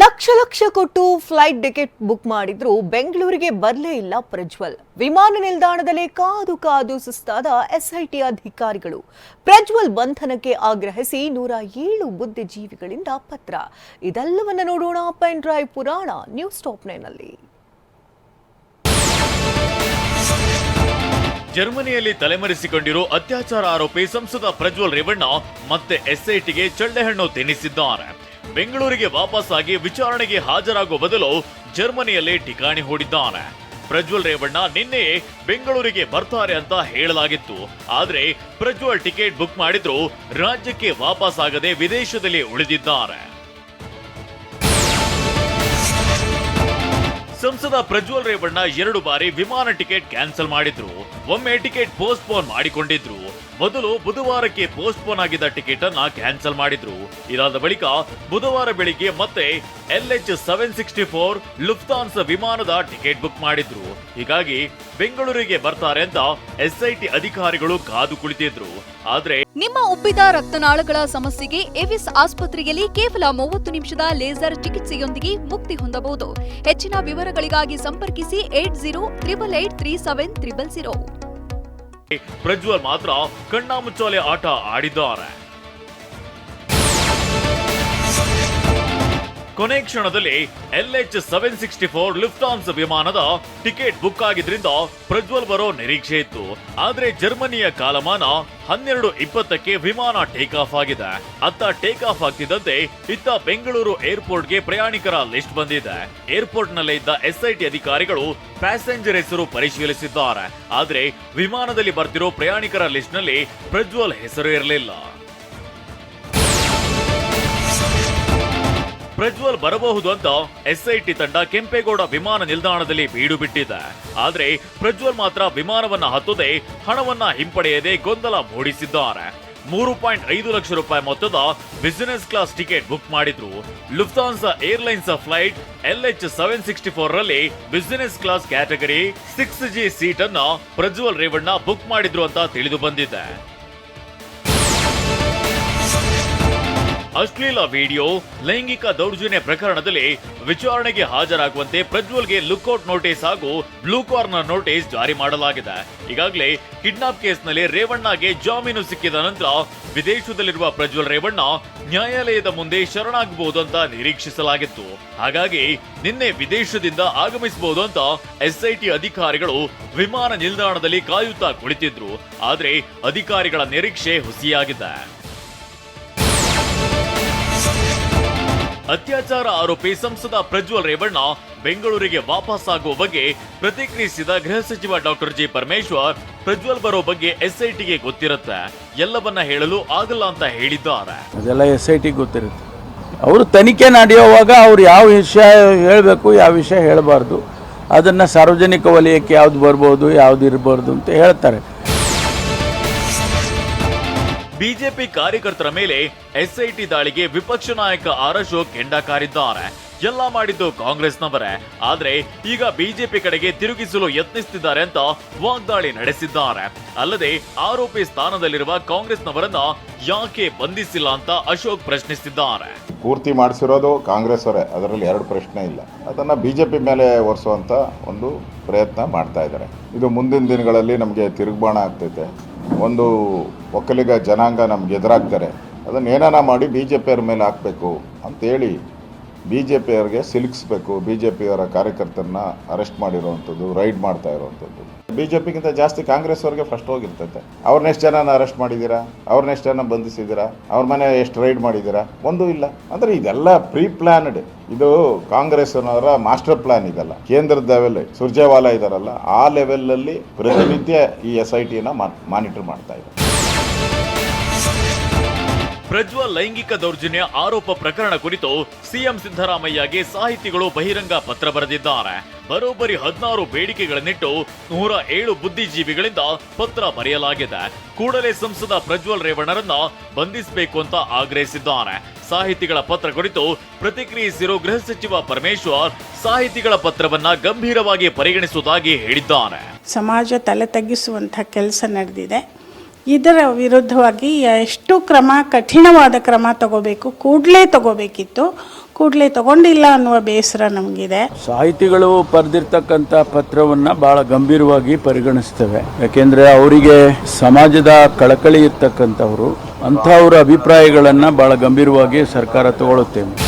ಲಕ್ಷ ಲಕ್ಷ ಕೊಟ್ಟು flight ticket book ಮಾಡಿದ್ರು. ಬೆಂಗಳೂರಿಗೆ ಬರಲೇ ಇಲ್ಲ ಪ್ರಜ್ವಲ್. ವಿಮಾನ ನಿಲ್ದಾಣದಲ್ಲೇ ಕಾದು ಕಾದು ಸುಸ್ತಾದ ಎಸ್ಐಟಿ ಅಧಿಕಾರಿಗಳು. ಪ್ರಜ್ವಲ್ ಬಂಧನಕ್ಕೆ ಆಗ್ರಹಿಸಿ ನೂರ ಏಳು ಬುದ್ಧಿಜೀವಿಗಳಿಂದ ಪತ್ರ. ಇದೆಲ್ಲವನ್ನ ನೋಡೋಣ. ಪೆನ್ ಡ್ರೈವ್ ಪುರಾಣ ನ್ಯೂಸ್ ಟಾಪ್ ನೈನ್ನಲ್ಲಿ. ಜರ್ಮನಿಯಲ್ಲಿ ತಲೆಮರೆಸಿಕೊಂಡಿರೋ ಅತ್ಯಾಚಾರ ಆರೋಪಿ ಸಂಸದ ಪ್ರಜ್ವಲ್ ರೇವಣ್ಣ ಮತ್ತೆ ಎಸ್ಐಟಿಗೆ ಚಳ್ಳೆಹಣ್ಣು ತಿನ್ನಿಸಿದ್ದಾರೆ. ಬೆಂಗಳೂರಿಗೆ ವಾಪಸ್ಸಾಗಿ ವಿಚಾರಣೆಗೆ ಹಾಜರಾಗುವ ಬದಲು ಜರ್ಮನಿಯಲ್ಲಿ ಠಿಕಾಣಿ ಹೂಡಿದ್ದಾನೆ. ಪ್ರಜ್ವಲ್ ರೇವಣ್ಣ ನಿನ್ನೆ ಬೆಂಗಳೂರಿಗೆ ಬರ್ತಾರೆ ಅಂತ ಹೇಳಲಾಗಿತ್ತು. ಆದ್ರೆ ಪ್ರಜ್ವಲ್ ಟಿಕೆಟ್ ಬುಕ್ ಮಾಡಿದ್ರು ರಾಜ್ಯಕ್ಕೆ ವಾಪಸ್ ಆಗದೆ ವಿದೇಶದಲ್ಲಿ ಉಳಿದಿದ್ದಾರೆ. ಸಂಸದ ಪ್ರಜ್ವಲ್ ರೇವಣ್ಣ ಎರಡು ಬಾರಿ ವಿಮಾನ ಟಿಕೆಟ್ ಕ್ಯಾನ್ಸಲ್ ಮಾಡಿದ್ರು. ಒಮ್ಮೆ ಟಿಕೆಟ್ ಪೋಸ್ಟ್ಪೋನ್ ಮಾಡಿಕೊಂಡಿದ್ರು. ಮೊದಲು ಬುಧವಾರಕ್ಕೆ ಪೋಸ್ಟ್ಪೋನ್ ಆಗಿದ್ದ ಟಿಕೆಟ್ ಅನ್ನ ಕ್ಯಾನ್ಸಲ್ ಮಾಡಿದ್ರು. ಇದಾದ ಬಳಿಕ ಬುಧವಾರ ಬೆಳಿಗ್ಗೆ ಮತ್ತೆ L H seven sixty four Lufthansa ವಿಮಾನದ ಟಿಕೆಟ್ ಬುಕ್ ಮಾಡಿದ್ರು. ಹೀಗಾಗಿ ಬೆಂಗಳೂರಿಗೆ ಬರ್ತಾರೆ ಅಂತ ಎಸ್ಐಟಿ ಅಧಿಕಾರಿಗಳು ಕಾದು ಕುಳಿತಿದ್ರು. ಆದ್ರೆ ನಿಮ್ಮ ಉಬ್ಬಿದ ರಕ್ತನಾಳಗಳ ಸಮಸ್ಯೆಗೆ ಎವಿಸ್ ಆಸ್ಪತ್ರೆಯಲ್ಲಿ ಕೇವಲ ಮೂವತ್ತು ನಿಮಿಷದ ಲೇಸರ್ ಚಿಕಿತ್ಸೆಯೊಂದಿಗೆ ಮುಕ್ತಿ ಹೊಂದಬಹುದು. ಹೆಚ್ಚಿನ ವಿವರಗಳಿಗಾಗಿ ಸಂಪರ್ಕಿಸಿ eight zero triple eight three seven triple zero. Prajwal ಮಾತ್ರ ಕಣ್ಣಾಮುಚ್ಚಾಲೆ ಆಟ ಆಡಿದ್ದಾರೆ ಕೊನೆ ಕ್ಷಣದಲ್ಲಿ L H seven sixty four Lufthansa ವಿಮಾನದ ಟಿಕೆಟ್ ಬುಕ್ ಆಗಿದ್ರಿಂದ ಪ್ರಜ್ವಲ್ ಬರೋ ನಿರೀಕ್ಷೆ ಇತ್ತು. ಆದ್ರೆ ಜರ್ಮನಿಯ ಕಾಲಮಾನ ಹನ್ನೆರಡು ಇಪ್ಪತ್ತಕ್ಕೆ ವಿಮಾನ ಟೇಕ್ ಆಫ್ ಆಗಿದೆ. ಅತ್ತ ಟೇಕ್ ಆಫ್ ಆಗ್ತಿದ್ದಂತೆ ಇತ್ತ ಬೆಂಗಳೂರು ಏರ್ಪೋರ್ಟ್ಗೆ ಪ್ರಯಾಣಿಕರ ಲಿಸ್ಟ್ ಬಂದಿದೆ. ಏರ್ಪೋರ್ಟ್ನಲ್ಲಿ ಇದ್ದ ಎಸ್ಐಟಿ ಅಧಿಕಾರಿಗಳು ಪ್ಯಾಸೆಂಜರ್ ಹೆಸರು ಪರಿಶೀಲಿಸಿದ್ದಾರೆ. ಆದ್ರೆ ವಿಮಾನದಲ್ಲಿ ಬರ್ತಿರೋ ಪ್ರಯಾಣಿಕರ ಲಿಸ್ಟ್ನಲ್ಲಿ ಪ್ರಜ್ವಲ್ ಹೆಸರು ಇರಲಿಲ್ಲ. ಪ್ರಜ್ವಲ್ ಬರಬಹುದು ಅಂತ ಎಸ್ಐಟಿ ತಂಡ ಕೆಂಪೇಗೌಡ ವಿಮಾನ ನಿಲ್ದಾಣದಲ್ಲಿ ಬೀಡು ಬಿಟ್ಟಿದೆ. ಆದ್ರೆ ಪ್ರಜ್ವಲ್ ಮಾತ್ರ ವಿಮಾನವನ್ನ ಹತ್ತದೆ ಹಣವನ್ನ ಹಿಂಪಡೆಯದೆ ಗೊಂದಲ ಮೂಡಿಸಿದ್ದಾರೆ. ಮೂರು ಪಾಯಿಂಟ್ ಐದು ಲಕ್ಷ ರೂಪಾಯಿ ಮೊತ್ತದ ಬಿಸಿನೆಸ್ ಕ್ಲಾಸ್ ಟಿಕೆಟ್ ಬುಕ್ ಮಾಡಿದ್ರು. Lufthansa airlines flight L H seven sixty four ರಲ್ಲಿ business class category six G seat ಅನ್ನ ಪ್ರಜ್ವಲ್ ರೇವಣ್ಣ ಬುಕ್ ಮಾಡಿದ್ರು ಅಂತ ತಿಳಿದು ಬಂದಿದೆ. ಅಶ್ಲೀಲ ವಿಡಿಯೋ, ಲೈಂಗಿಕ ದೌರ್ಜನ್ಯ ಪ್ರಕರಣದಲ್ಲಿ ವಿಚಾರಣೆಗೆ ಹಾಜರಾಗುವಂತೆ ಪ್ರಜ್ವಲ್ಗೆ ಲುಕ್ಔಟ್ ನೋಟಿಸ್ ಹಾಗೂ ಬ್ಲೂ ಕಾರ್ನರ್ ನೋಟಿಸ್ ಜಾರಿ ಮಾಡಲಾಗಿದೆ. ಈಗಾಗಲೇ ಕಿಡ್ನಾಪ್ ಕೇಸ್ನಲ್ಲಿ ರೇವಣ್ಣಗೆ ಜಾಮೀನು ಸಿಕ್ಕಿದ ನಂತರ ವಿದೇಶದಲ್ಲಿರುವ ಪ್ರಜ್ವಲ್ ರೇವಣ್ಣ ನ್ಯಾಯಾಲಯದ ಮುಂದೆ ಶರಣಾಗಬಹುದು ಅಂತ ನಿರೀಕ್ಷಿಸಲಾಗಿತ್ತು. ಹಾಗಾಗಿ ನಿನ್ನೆ ವಿದೇಶದಿಂದ ಆಗಮಿಸಬಹುದು ಅಂತ ಎಸ್ಐಟಿ ಅಧಿಕಾರಿಗಳು ವಿಮಾನ ನಿಲ್ದಾಣದಲ್ಲಿ ಕಾಯುತ್ತಾ ಕುಳಿತಿದ್ರು. ಆದ್ರೆ ಅಧಿಕಾರಿಗಳ ನಿರೀಕ್ಷೆ ಹುಸಿಯಾಗಿದೆ. ಅತ್ಯಾಚಾರ ಆರೋಪಿ ಸಂಸದ ಪ್ರಜ್ವಲ್ ರೇವಣ್ಣ ಬೆಂಗಳೂರಿಗೆ ವಾಪಸ್ ಆಗುವ ಬಗ್ಗೆ ಪ್ರತಿಕ್ರಿಯಿಸಿದ ಗೃಹ ಸಚಿವ ಡಾಕ್ಟರ್ ಜಿ ಪರಮೇಶ್ವರ್, ಪ್ರಜ್ವಲ್ ಬರೋ ಬಗ್ಗೆ ಎಸ್ಐಟಿಗೆ ಗೊತ್ತಿರುತ್ತೆ. ಎಲ್ಲವನ್ನ ಹೇಳಲು ಆಗಲ್ಲ ಅಂತ ಹೇಳಿದ್ದಾರೆ. ಅದೆಲ್ಲ ಎಸ್ ಐ ಗೊತ್ತಿರುತ್ತೆ. ಅವರು ತನಿಖೆ ನಡೆಯುವಾಗ ಅವ್ರು ಯಾವ ವಿಷಯ ಹೇಳಬೇಕು, ಯಾವ ವಿಷಯ ಹೇಳಬಾರ್ದು, ಅದನ್ನು ಸಾರ್ವಜನಿಕ ವಲಯಕ್ಕೆ ಯಾವ್ದು ಬರ್ಬೋದು, ಯಾವ್ದು ಇರಬಾರ್ದು ಅಂತ ಹೇಳ್ತಾರೆ. ಬಿಜೆಪಿ ಕಾರ್ಯಕರ್ತರ ಮೇಲೆ ಎಸ್ಐಟಿ ದಾಳಿಗೆ ವಿಪಕ್ಷ ನಾಯಕ ಆರ್ ಅಶೋಕ್ ಕೆಂಡ ಕಾರಿದ್ದಾರೆ. ಎಲ್ಲ ಮಾಡಿದ್ದು ಕಾಂಗ್ರೆಸ್ನವರೇ. ಆದ್ರೆ ಈಗ ಬಿಜೆಪಿ ಕಡೆಗೆ ತಿರುಗಿಸಲು ಯತ್ನಿಸುತ್ತಿದ್ದಾರೆ ಅಂತ ವಾಗ್ದಾಳಿ ನಡೆಸಿದ್ದಾರೆ. ಅಲ್ಲದೆ ಆರೋಪಿ ಸ್ಥಾನದಲ್ಲಿರುವ ಕಾಂಗ್ರೆಸ್ನವರನ್ನ ಯಾಕೆ ಬಂಧಿಸಿಲ್ಲ ಅಂತ ಅಶೋಕ್ ಪ್ರಶ್ನಿಸಿದ್ದಾರೆ. ಪೂರ್ತಿ ಮಾಡಿಸಿರೋದು ಕಾಂಗ್ರೆಸ್ ಅವರೇ ಅದರಲ್ಲಿ ಎರಡು ಪ್ರಶ್ನೆ ಇಲ್ಲ. ಅದನ್ನು ಬಿ ಜೆ ಪಿ ಮೇಲೆ ಒರೆಸುವಂಥ ಒಂದು ಪ್ರಯತ್ನ ಮಾಡ್ತಾ ಇದ್ದಾರೆ. ಇದು ಮುಂದಿನ ದಿನಗಳಲ್ಲಿ ನಮಗೆ ತಿರುಗ್ಬಾಣ ಆಗ್ತೈತೆ. ಒಂದು ಒಕ್ಕಲಿಗ ಜನಾಂಗ ನಮ್ಗೆ ಎದುರಾಗ್ತಾರೆ. ಅದನ್ನು ಏನಾನ ಮಾಡಿ ಬಿ ಜೆ ಪಿಯವ್ರ ಮೇಲೆ ಹಾಕಬೇಕು ಅಂತೇಳಿ ಬಿ ಜೆ ಪಿಯವ್ರಿಗೆ ಸಿಲುಕಿಸ್ಬೇಕು. ಬಿ ಜೆ ಪಿಯವರ ಕಾರ್ಯಕರ್ತರನ್ನ ಅರೆಸ್ಟ್ ಮಾಡಿರೋವಂಥದ್ದು, ರೈಡ್ ಮಾಡ್ತಾ ಇರೋವಂಥದ್ದು. ಬಿ ಜೆ ಪಿಗಿಂತ ಜಾಸ್ತಿ ಕಾಂಗ್ರೆಸ್ ಅವ್ರಿಗೆ ಫಸ್ಟ್ ಹೋಗಿರ್ತೈತೆ. ಅವ್ರನ್ನೆಷ್ಟು ಜನನ ಅರೆಸ್ಟ್ ಮಾಡಿದ್ದೀರಾ ಅವ್ರನ್ನೆಷ್ಟು ಜನ ಬಂಧಿಸಿದ್ದೀರಾ ಅವ್ರ ಮನೆ ಎಷ್ಟು ರೈಡ್ ಮಾಡಿದ್ದೀರಾ ಒಂದೂ ಇಲ್ಲ. ಅಂದರೆ ಇದೆಲ್ಲ ಪ್ರೀ ಪ್ಲಾನ್ಡ್ ಇದು ಕಾಂಗ್ರೆಸ್ನವರ ಮಾಸ್ಟರ್ ಪ್ಲಾನ್ ಇದೆಲ್ಲ. ಕೇಂದ್ರದ ಲೆವೆಲ್ ಸುರ್ಜೇವಾಲಾ ಇದಾರಲ್ಲ, ಆ ಲೆವೆಲಲ್ಲಿ ಪ್ರತಿನಿತ್ಯ ಈ ಎಸ್ ಐ ಟಿನ ಮಾನಿಟರ್ ಮಾಡ್ತಾ ಇದ್ದಾರೆ. ಪ್ರಜ್ವಲ್ ಲೈಂಗಿಕ ದೌರ್ಜನ್ಯ ಆರೋಪ ಪ್ರಕರಣ ಕುರಿತು ಸಿಎಂ ಸಿದ್ದರಾಮಯ್ಯಗೆ ಸಾಹಿತಿಗಳು ಬಹಿರಂಗ ಪತ್ರ ಬರೆದಿದ್ದಾರೆ. ಬರೋಬ್ಬರಿ ಹದಿನಾರು ಬೇಡಿಕೆಗಳನ್ನಿಟ್ಟು ನೂರ ಏಳು ಬುದ್ಧಿಜೀವಿಗಳಿಂದ ಪತ್ರ ಬರೆಯಲಾಗಿದೆ. ಕೂಡಲೇ ಸಂಸದ ಪ್ರಜ್ವಲ್ ರೇವಣ್ಣರನ್ನ ಬಂಧಿಸಬೇಕು ಅಂತ ಆಗ್ರಹಿಸಿದ್ದಾರೆ. ಸಾಹಿತಿಗಳ ಪತ್ರ ಕುರಿತು ಪ್ರತಿಕ್ರಿಯಿಸಿರುವ ಗೃಹ ಸಚಿವ ಪರಮೇಶ್ವರ್ ಸಾಹಿತಿಗಳ ಪತ್ರವನ್ನ ಗಂಭೀರವಾಗಿ ಪರಿಗಣಿಸುವುದಾಗಿ ಹೇಳಿದ್ದಾರೆ. ಸಮಾಜ ತಲೆ ತಗ್ಗಿಸುವಂತಹ ಕೆಲಸ ನಡೆದಿದೆ. ಇದರ ವಿರುದ್ಧವಾಗಿ ಎಷ್ಟು ಕ್ರಮ, ಕಠಿಣವಾದ ಕ್ರಮ ತಗೋಬೇಕು, ಕೂಡಲೇ ತಗೋಬೇಕಿತ್ತು. ಕೂಡಲೇ ತಗೊಂಡಿಲ್ಲ ಅನ್ನುವ ಬೇಸರ ನಮಗಿದೆ. ಸಾಹಿತಿಗಳು ಬರೆದಿರ್ತಕ್ಕಂಥ ಪತ್ರವನ್ನ ಬಹಳ ಗಂಭೀರವಾಗಿ ಪರಿಗಣಿಸ್ತೇವೆ. ಯಾಕೆಂದ್ರೆ ಅವರಿಗೆ ಸಮಾಜದ ಕಳಕಳಿ ಇರ್ತಕ್ಕಂಥವ್ರು, ಅಂಥವ್ರ ಅಭಿಪ್ರಾಯಗಳನ್ನ ಬಹಳ ಗಂಭೀರವಾಗಿ ಸರ್ಕಾರ ತಗೊಳ್ಳುತ್ತೇವೆ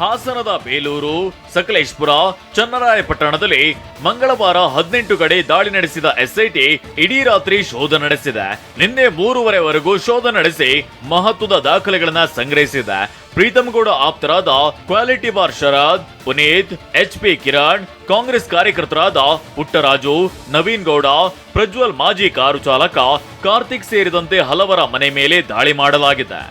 ಹಾಸನದ ಬೇಲೂರು, ಸಕಲೇಶ್ಪುರ, ಚನ್ನರಾಯಪಟ್ಟಣದಲ್ಲಿ ಮಂಗಳವಾರ ಹದಿನೆಂಟು ಕಡೆ ದಾಳಿ ನಡೆಸಿದ ಎಸ್ಐಟಿ ಇಡೀ ರಾತ್ರಿ ಶೋಧ ನಡೆಸಿದೆ. ನಿನ್ನೆ ಮೂರುವರೆವರೆಗೂ ಶೋಧ ನಡೆಸಿ ಮಹತ್ವದ ದಾಖಲೆಗಳನ್ನ ಸಂಗ್ರಹಿಸಿದೆ. Preetham Gowda ಆಪ್ತರಾದ quality bar Sharad, Puneeth H P Kiran, Congress ಕಾರ್ಯಕರ್ತರಾದ Puttaraju, Naveen Gowda, Prajwal ಮಾಜಿ ಕಾರು ಚಾಲಕ ಕಾರ್ತಿಕ್ ಸೇರಿದಂತೆ ಹಲವರ ಮನೆ ಮೇಲೆ ದಾಳಿ ಮಾಡಲಾಗಿದೆ.